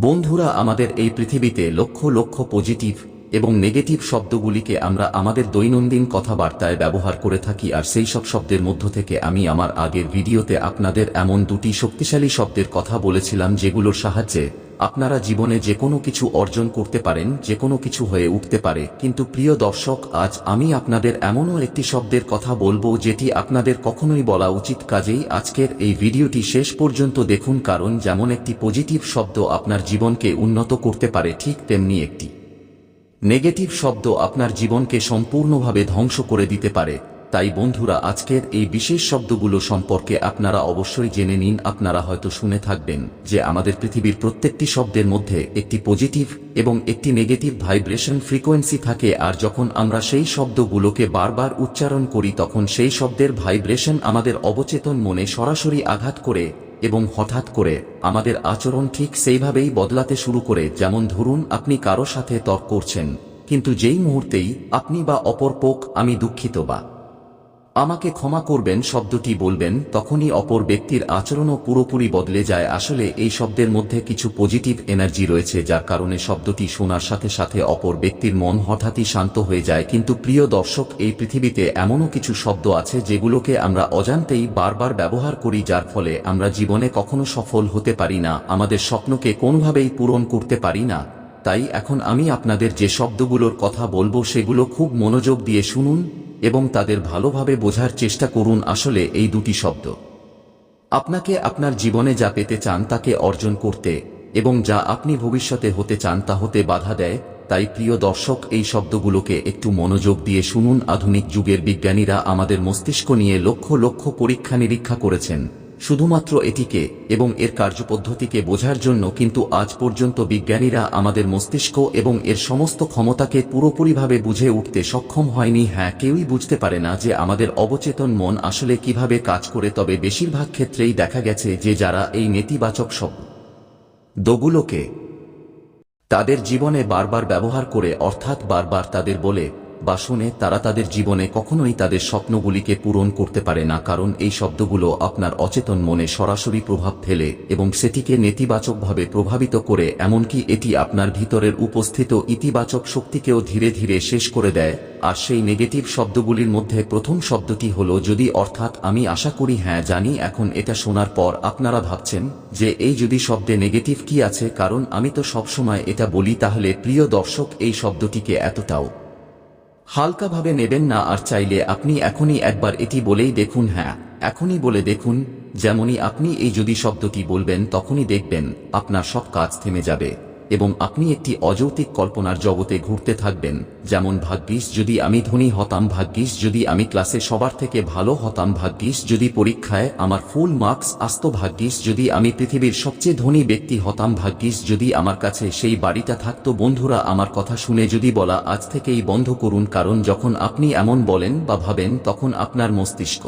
বন্ধুরা, আমাদের এই পৃথিবীতে লক্ষ লক্ষ পজিটিভ এবং নেগেটিভ শব্দগুলিকে আমরা আমাদের দৈনন্দিন কথাবার্তায় ব্যবহার করে থাকি আর সেই সব শব্দের মধ্য থেকে আমি আমার আগের ভিডিওতে আপনাদের এমন দুটি শক্তিশালী শব্দের কথা বলেছিলাম যেগুলোর সাহায্যে আপনারা জীবনে যে কোনো কিছু অর্জন করতে পারেন, যে কোনো কিছু হয়ে উঠতে পারে। কিন্তু প্রিয় দর্শক, আজ আমি আপনাদের এমনও একটি শব্দের কথা বলব যেটি আপনাদের কখনোই বলা উচিত কাজেই আজকের এই ভিডিওটি শেষ পর্যন্ত দেখুন কারণ যেমন একটি পজিটিভ শব্দ আপনার জীবনকে উন্নত করতে পারে, ঠিক তেমনি একটি নেগেটিভ শব্দ আপনার জীবনকে সম্পূর্ণভাবে ধ্বংস করে দিতে পারে। তাই বন্ধুরা, আজকের এই বিশেষ শব্দগুলো সম্পর্কে আপনারা অবশ্যই জেনে নিন। আপনারা হয়তো শুনে থাকবেন যে আমাদের পৃথিবীর প্রত্যেকটি শব্দের মধ্যে একটি পজিটিভ এবং একটি নেগেটিভ ভাইব্রেশন ফ্রিকোয়েন্সি থাকে, আর যখন আমরা সেই শব্দগুলোকে বারবার উচ্চারণ করি, তখন সেই শব্দের ভাইব্রেশন আমাদের অবচেতন মনে সরাসরি আঘাত করে এবং হঠাৎ করে আমাদের আচরণ ঠিক সেইভাবেই বদলাতে শুরু করে। যেমন ধরুন, আপনি কারও সাথে তর্ক করছেন, কিন্তু যেই মুহূর্তেই আপনি বা অপর পোক আমি দুঃখিত বা আমাকে ক্ষমা করবেন শব্দটি বলবেন, তখনই অপর ব্যক্তির আচরণও পুরোপুরি বদলে যায়। আসলে, এই শব্দের মধ্যে কিছু পজিটিভ এনার্জি রয়েছে, যার কারণে শব্দটি শোনার সাথে সাথে অপর ব্যক্তির মন হঠাৎই শান্ত হয়ে যায়। কিন্তু প্রিয় দর্শক, এই পৃথিবীতে এমনও কিছু শব্দ আছে যেগুলোকে আমরা অজান্তেই বারবার ব্যবহার করি, যার ফলে আমরা জীবনে কখনো সফল হতে পারি না, আমাদের স্বপ্নকে কোনোভাবেই পূরণ করতে পারি না। তাই এখন আমি আপনাদের যে শব্দগুলোর কথা বলব, সেগুলো খুব মনোযোগ দিয়ে শুনুন। এবং তাদের ভালোভাবে বোঝার চেষ্টা করুন আসলে এই দুটি শব্দ। আপনাকে আপনার জীবনে যা পেতে চান তাকে অর্জন করতে এবং যা আপনি ভবিষ্যতে হতে চান তা হতে বাধা দেয়, তাই প্রিয় দর্শক, এই শব্দগুলোকে একটু মনোযোগ দিয়ে শুনুন। আধুনিক যুগের বিজ্ঞানীরা আমাদের মস্তিষ্ক নিয়ে লক্ষ লক্ষ পরীক্ষা নিরীক্ষা করেছেন। শুধুমাত্র এটিকে এবং এর কার্যপদ্ধতিকে বোঝার জন্য কিন্তু আজ পর্যন্ত বিজ্ঞানীরা আমাদের মস্তিষ্ক এবং এর সমস্ত ক্ষমতাকে পুরোপুরিভাবে বুঝে উঠতে সক্ষম হয়নি। হ্যাঁ কেউই বুঝতে পারে না যে আমাদের অবচেতন মন আসলে কীভাবে কাজ করে, তবে বেশিরভাগ ক্ষেত্রেই দেখা গেছে যে যারা এই নেতিবাচক শব্দ দোগুলোকে তাদের জীবনে বারবার ব্যবহার করে, অর্থাৎ বারবার তাদের বলে বা শুনে তারা তাদের জীবনে কখনোই তাদের স্বপ্নগুলিকে পূরণ করতে পারে না, কারণ এই শব্দগুলো আপনার অচেতন মনে সরাসরি প্রভাব ফেলে এবং সেটিকে নেতিবাচকভাবে প্রভাবিত করে, এমনকি এটি আপনার ভিতরের উপস্থিত ইতিবাচক শক্তিকেও ধীরে ধীরে শেষ করে দেয়। আর সেই নেগেটিভ শব্দগুলির মধ্যে প্রথম শব্দটি হল, যদি অর্থাৎ আমি আশা করি হ্যাঁ জানি এখন এটা শোনার পর আপনারা ভাবছেন যে এই যদি শব্দে নেগেটিভ কি আছে, কারণ আমি তো সবসময় এটা বলি, তাহলে প্রিয় দর্শক এই শব্দটিকে এতটাও হালকাভাবে নেবেন না আর চাইলে আপনি এখনই একবার এটি বলেই দেখুন হ্যাঁ এখনই বলে দেখুন, যেমনই আপনি এই যদি শব্দটি বলবেন তখনই দেখবেন, আপনার সব কাজ থেমে যাবে। এবং আপনি একটি অযৌক্তিক কল্পনার জগতে ঘুরতে থাকবেন, যেমন ভাগ্যিস যদি আমি ধনী হতাম, ভাগ্যিস যদি আমি ক্লাসে সবার থেকে ভালো হতাম, ভাগ্যিস যদি পরীক্ষায় আমার ফুল মার্কস আসত, ভাগ্যিস যদি আমি পৃথিবীর সবচেয়ে ধনী ব্যক্তি হতাম, ভাগ্যিস যদি আমার কাছে সেই বাড়িটা থাকতো, বন্ধুরা আমার কথা শুনে যদি বলা, আজ থেকেই বন্ধ করুন। কারণ যখন আপনি এমন বলেন বা ভাবেন, তখন আপনার মস্তিষ্ক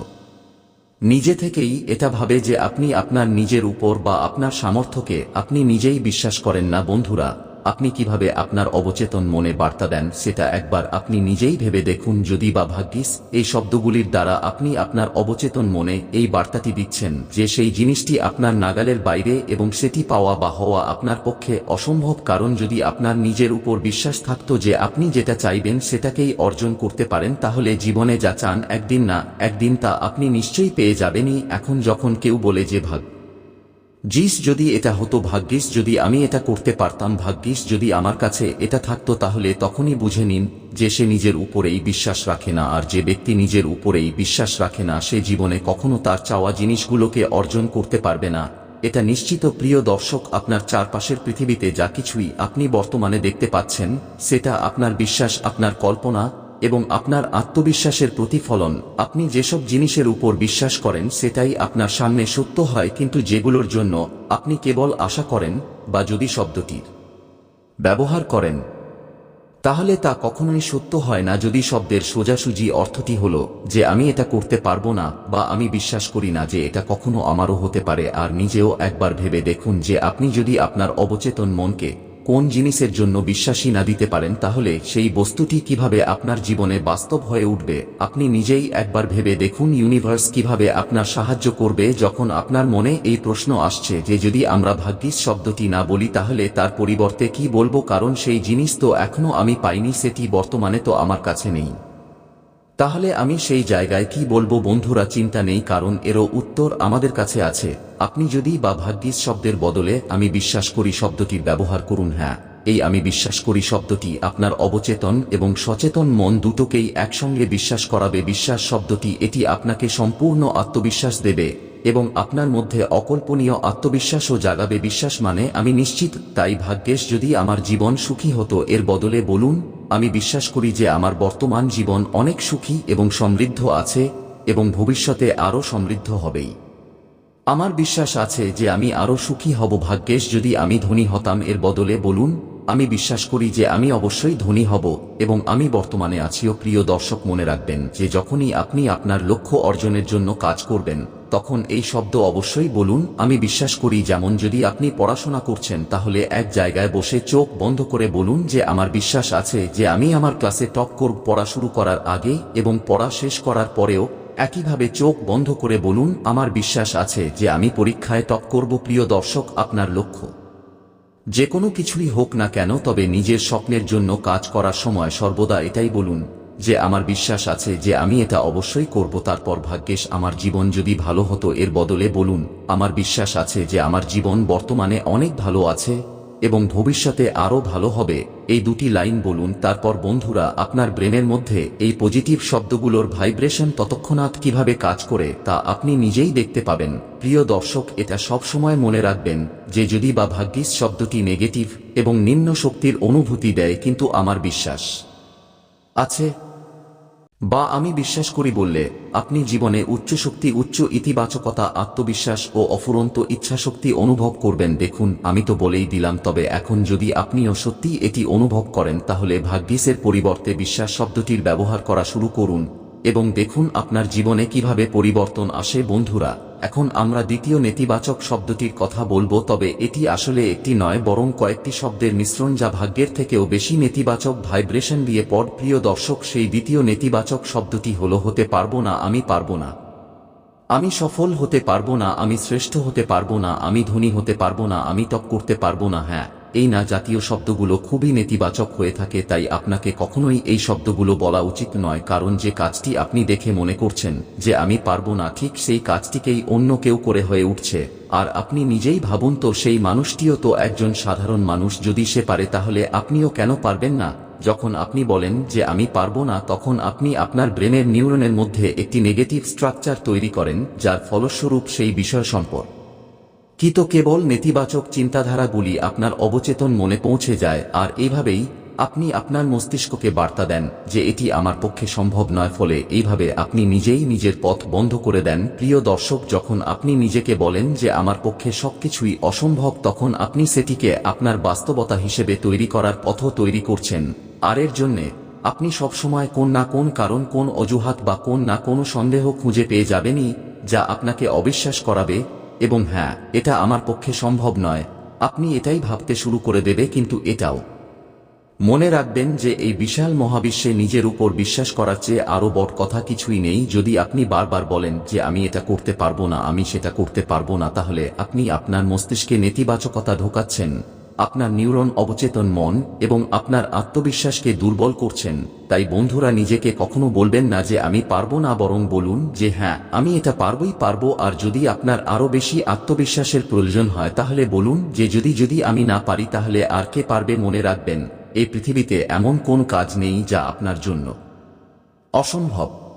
নিজে থেকেই এটা ভাবে যে আপনি আপনার নিজের উপর বা আপনার সামর্থ্যকে আপনি নিজেই বিশ্বাস করেন না, বন্ধুরা। আপনি কীভাবে আপনার অবচেতন মনে বার্তা দেন সেটা একবার আপনি নিজেই ভেবে দেখুন যদি বা ভাগ্যিস, এই শব্দগুলির দ্বারা আপনি আপনার অবচেতন মনে এই বার্তাটি দিচ্ছেন যে সেই জিনিসটি আপনার নাগালের বাইরে এবং সেটি পাওয়া বা হওয়া আপনার পক্ষে অসম্ভব কারণ যদি আপনার নিজের উপর বিশ্বাস থাকতো যে আপনি যেটা চাইবেন সেটাকেই অর্জন করতে পারেন তাহলে জীবনে যা চান একদিন না, একদিন তা আপনি নিশ্চয়ই পেয়ে যাবেনই। এখন যখন কেউ বলে যে ভাগ জিস যদি এটা হতো ভাগ্যিস, যদি আমি এটা করতে পারতাম ভাগ্যিস, যদি আমার কাছে এটা থাকতো তাহলে তখনই বুঝে নিন যে সে নিজের উপরেই বিশ্বাস রাখে না আর যে ব্যক্তি নিজের উপরেই বিশ্বাস রাখে না, সে জীবনে কখনো তার চাওয়া জিনিসগুলোকে অর্জন করতে পারবে না। এটা নিশ্চিত প্রিয় দর্শক, আপনার চারপাশের পৃথিবীতে যা কিছুই আপনি বর্তমানে দেখতে পাচ্ছেন, সেটা আপনার বিশ্বাস, আপনার কল্পনা এবং আপনার আত্মবিশ্বাসের প্রতিফলন, আপনি যেসব জিনিসের উপর বিশ্বাস করেন সেটাই আপনার সামনে সত্য হয়, কিন্তু যেগুলোর জন্য আপনি কেবল আশা করেন বা যদি শব্দটির ব্যবহার করেন, তাহলে তা কখনোই সত্য হয় না। যদি শব্দের সোজাসুজি অর্থটি হল যে আমি এটা করতে পারব না বা আমি বিশ্বাস করি না যে এটা কখনো আমারও হতে পারে, আর নিজেও একবার ভেবে দেখুন যে আপনি যদি আপনার অবচেতন মনকে কোন জিনিসের জন্য বিশ্বাসী না দিতে পারেন, তাহলে সেই বস্তুটি কীভাবে আপনার জীবনে বাস্তব হয়ে উঠবে, আপনি নিজেই একবার ভেবে দেখুন ইউনিভার্স কীভাবে আপনার সাহায্য করবে, যখন আপনার মনে এই প্রশ্ন আসছে যে যদি আমরা ভাগ্যিস শব্দটি না বলি, তাহলে তার পরিবর্তে কি বলব? কারণ সেই জিনিস তো এখনও আমি পাইনি, সেটি বর্তমানে তো আমার কাছে নেই। তাহলে আমি সেই জায়গায় কি বলব বন্ধুরা চিন্তা নেই কারণ এরও উত্তর আমাদের কাছে আছে। আপনি যদি বা ভাগ্যিস শব্দের বদলে আমি বিশ্বাস করি শব্দটির ব্যবহার করুন হ্যাঁ। এই আমি বিশ্বাস করি শব্দটি আপনার অবচেতন এবং সচেতন মন দুটোকেই একসঙ্গে বিশ্বাস করাবে। বিশ্বাস শব্দটি এটি আপনাকে সম্পূর্ণ আত্মবিশ্বাস দেবে এবং আপনার মধ্যে অকল্পনীয় আত্মবিশ্বাসও জাগাবে। বিশ্বাস মানে আমি নিশ্চিত, তাই ভাগ্যেশ যদি আমার জীবন সুখী হতো, এর বদলে বলুন আমি বিশ্বাস করি যে আমার বর্তমান জীবন অনেক সুখী এবং সমৃদ্ধ আছে এবং ভবিষ্যতে আরও সমৃদ্ধ হবেই। আমার বিশ্বাস আছে যে আমি আরও সুখী হব। ভাগ্যেশ, যদি আমি ধনী হতাম, এর বদলে বলুন, আমি বিশ্বাস করি যে আমি অবশ্যই ধনী হব এবং আমি বর্তমানে আছিও প্রিয় দর্শক, মনে রাখবেন যে যখনই আপনি আপনার লক্ষ্য অর্জনের জন্য কাজ করবেন তখন এই শব্দ অবশ্যই বলুন, আমি বিশ্বাস করি যেমন যদি আপনি পড়াশোনা করছেন তাহলে এক জায়গায় বসে চোখ বন্ধ করে বলুন যে আমার বিশ্বাস আছে যে আমি আমার ক্লাসে টপ করব পড়া শুরু করার আগে এবং পড়া শেষ করার পরেও একইভাবে চোখ বন্ধ করে বলুন, আমার বিশ্বাস আছে যে আমি পরীক্ষায় টপ করব, প্রিয় দর্শক, আপনার লক্ষ্য। যে কোনো কিছুই হোক না কেন, তবে নিজের স্বপ্নের জন্য কাজ করার সময় সর্বদা এটাই বলুন যে আমার বিশ্বাস আছে যে আমি এটা অবশ্যই করব। তারপর ভাগ্যেশ, আমার জীবন যদি ভালো হতো, এর বদলে বলুন, আমার বিশ্বাস আছে যে আমার জীবন বর্তমানে অনেক ভালো আছে এবং ভবিষ্যতে আরও ভালো হবে। এই দুটি লাইন বলুন। তারপর, বন্ধুরা, আপনার ব্রেনের মধ্যে এই পজিটিভ শব্দগুলোর ভাইব্রেশন ততক্ষণাৎ কীভাবে কাজ করে তা আপনি নিজেই দেখতে পাবেন। প্রিয় দর্শক, এটা সব সময় মনে রাখবেন যে যদি বা ভাগ্যিস শব্দটি নেগেটিভ এবং নিম্ন শক্তির অনুভূতি দেয়, কিন্তু আমার বিশ্বাস আছে। বা আমি বিশ্বাস করি বললে, আপনি জীবনে উচ্চ শক্তি উচ্চ ইতিবাচকতা, আত্মবিশ্বাস ও অফুরন্ত ইচ্ছাশক্তি অনুভব করবেন। দেখুন, আমি তো বলেই দিলাম, তবে এখন যদি আপনিও সত্যি এটি অনুভব করেন, তাহলে ভাগ্যিসের পরিবর্তে বিশ্বাস শব্দটির ব্যবহার করা শুরু করুন। এবং দেখুন আপনার জীবনে কীভাবে পরিবর্তন আসে বন্ধুরা। এখন আমরা দ্বিতীয় নেতিবাচক শব্দটির কথা বলব, তবে এটি আসলে একটি নয়, বরং কয়েকটি শব্দের মিশ্রণ যা ভাগ্যের থেকেও বেশি নেতিবাচক ভাইব্রেশন দিয়ে পর। প্রিয় দর্শক, সেই দ্বিতীয় নেতিবাচক শব্দটি হলো, হতে পারব না, আমি পারব না। আমি সফল হতে পারব না, আমি শ্রেষ্ঠ হতে পারব না, আমি ধনী হতে পারব না, আমি টপ করতে পারব না হ্যাঁ। এই না জাতীয় শব্দগুলো খুবই নেতিবাচক হয়ে থাকে, তাই আপনাকে কখনোই এই শব্দগুলো বলা উচিত নয়, কারণ যে কাজটি আপনি দেখে মনে করছেন যে আমি পারব না, ঠিক সেই কাজটিকেই অন্য কেউ করে হয়ে উঠছে। আর আপনি নিজেই ভাবুন তো, সেই মানুষটিও তো একজন সাধারণ মানুষ, যদি সে পারে তাহলে আপনিও কেন পারবেন না? যখন আপনি বলেন যে আমি পারব না, তখন আপনি আপনার ব্রেনের নিউরনের মধ্যে একটি নেগেটিভ স্ট্রাকচার তৈরি করেন, যার ফলস্বরূপ সেই বিষয় সম্পর্ক। কি তো কেবল নেতিবাচক চিন্তাধারাগুলি আপনার অবচেতন মনে পৌঁছে যায়, আর এইভাবেই আপনি আপনার মস্তিষ্ককে বার্তা দেন যে এটি আমার পক্ষে সম্ভব নয়, ফলে এইভাবে আপনি নিজেই নিজের পথ বন্ধ করে দেন। প্রিয় দর্শক, যখন আপনি নিজেকে বলেন যে আমার পক্ষে সবকিছুই অসম্ভব, তখন আপনি সেটিকে আপনার বাস্তবতা হিসেবে তৈরি করার পথ তৈরি করছেন। আর এর জন্যে আপনি সবসময় কোন না কোন কারণ, কোন অজুহাত বা কোন না কোনো সন্দেহ খুঁজে পেয়ে যাবেনই, যা আপনাকে অবিশ্বাস করাবে এবং হ্যাঁ এটা আমার পক্ষে সম্ভব নয়। আপনি এটাই ভাবতে শুরু করে দেবে, কিন্তু এটাও। মনে রাখবেন যে এই বিশাল মহাবিশ্বে নিজের উপর বিশ্বাস করার চেয়ে আরও বড় কথা কিছুই নেই। যদি আপনি বারবার বলেন যে আমি এটা করতে পারব না, আমি সেটা করতে পারব না, তাহলে আপনি আপনার মস্তিষ্কে নেতিবাচকতা ঢোকাচ্ছেন। আপনার নিউরন অবচেতন মন এবং আপনার আত্মবিশ্বাসকে দুর্বল করছেন। তাই বন্ধুরা নিজেকে কখনো বলবেন না যে আমি পারব না বরং বলুন যে হ্যাঁ আমি এটা পারবই পারব আর যদি আপনার আরও বেশি আত্মবিশ্বাসের প্রয়োজন হয় তাহলে বলুন যে যদি যদি আমি না পারি তাহলে আর কে পারবে মনে রাখবেন? এই পৃথিবীতে এমন কোন কাজ নেই যা আপনার জন্য অসম্ভব।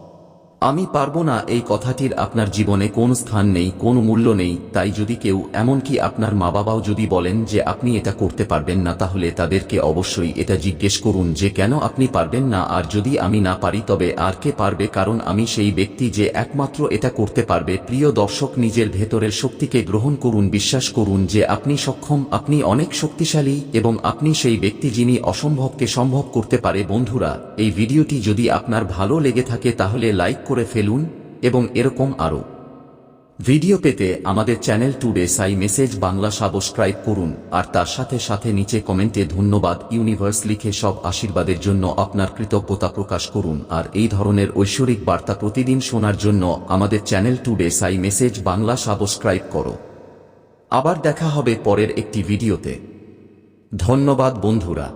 আমি পারব না এই কথাটির আপনার জীবনে কোন স্থান নেই, কোন মূল্য নেই, তাই যদি কেউ, এমনকি আপনার মা বাবাও যদি বলেন যে আপনি এটা করতে পারবেন না, তাহলে তাদেরকে অবশ্যই এটা জিজ্ঞেস করুন যে কেন আপনি পারবেন না, আর যদি আমি না পারি তবে আর কে পারবে, কারণ আমি সেই ব্যক্তি যে একমাত্র এটা করতে পারবে। প্রিয় দর্শক, নিজের ভেতরের শক্তিকে গ্রহণ করুন, বিশ্বাস করুন যে আপনি সক্ষম, আপনি অনেক শক্তিশালী এবং আপনি সেই ব্যক্তি যিনি অসম্ভবকে সম্ভব করতে পারে। বন্ধুরা, এই ভিডিওটি যদি আপনার ভালো লেগে থাকে, তাহলে লাইক করে ফেলুন এবং এরকম আরও ভিডিও পেতে আমাদের চ্যানেল টুডে সাই মেসেজ বাংলা সাবস্ক্রাইব করুন, আর তার সাথে সাথে নিচে কমেন্টে ধন্যবাদ ইউনিভার্স লিখে সব আশীর্বাদের জন্য আপনার কৃতজ্ঞতা প্রকাশ করুন, আর এই ধরনের ঐশ্বরিক বার্তা প্রতিদিন শোনার জন্য আমাদের চ্যানেল টুডে সাই মেসেজ বাংলা সাবস্ক্রাইব করো। আবার দেখা হবে পরের একটি ভিডিওতে। ধন্যবাদ বন্ধুরা।